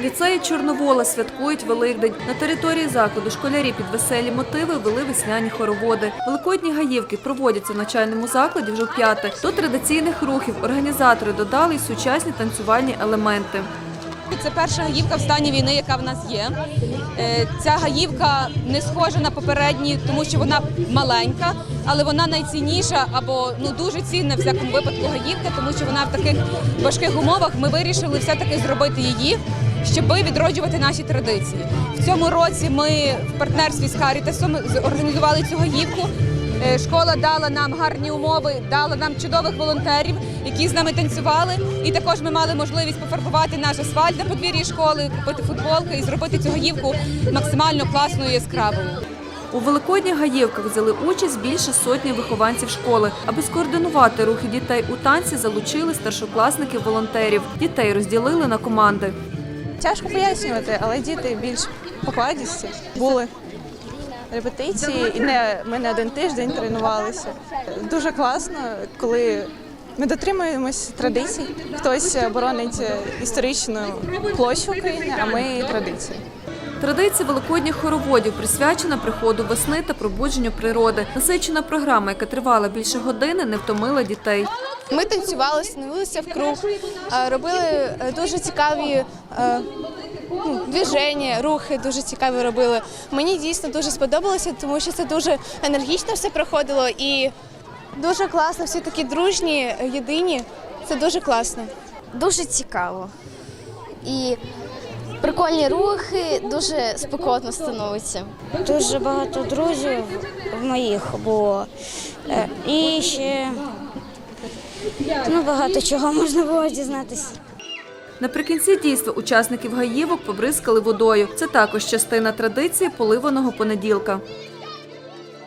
Ліцеї Чорновола святкують Великдень. На території закладу школярі під веселі мотиви вели весняні хороводи. Великодні гаївки проводяться в навчальному закладі вже вп'яте. До традиційних рухів організатори додали й сучасні танцювальні елементи. Це перша гаївка в стані війни, яка в нас є. Е, Ця гаївка не схожа на попередні, тому що вона маленька, але вона найцінніша або ну дуже цінна в всякому випадку гаївка, тому що вона в таких важких умовах. Ми вирішили все-таки зробити її, щоб відроджувати наші традиції. В цьому році ми в партнерстві з Карітасом організували цю гаївку. Е, Школа дала нам гарні умови, дала нам чудових волонтерів, які з нами танцювали. І також ми мали можливість пофарбувати наш асфальт на подвір'ї школи, купити футболки і зробити цю гаївку максимально класною і яскравою. У великодніх гаївках взяли участь більше сотні вихованців школи. Аби скоординувати рухи дітей у танці, залучили старшокласників-волонтерів. Дітей розділили на команди. Тяжко пояснювати, але діти більш покладісті. Були репетиції, і не, ми не один тиждень тренувалися. Дуже класно, коли ми дотримуємось традицій. Хтось боронить історичну площу України, а ми традиції. Традиція великодніх хороводів присвячена приходу весни та пробудженню природи. Насичена програма, яка тривала більше години, не втомила дітей. Ми танцювали, становилися в круг, е, робили е, дуже цікаві е, ну, движення, рухи дуже цікаві робили. Мені дійсно дуже сподобалося, тому що це дуже енергічно все проходило і дуже класно, всі такі дружні, єдині. Це дуже класно. дуже цікаво. І прикольні рухи, дуже спекотно становиться. Дуже багато друзів в моїх було. Е, І ще ну, багато чого можна було дізнатися. Наприкінці дійства учасників гаївок побризкали водою. Це також частина традиції поливаного понеділка.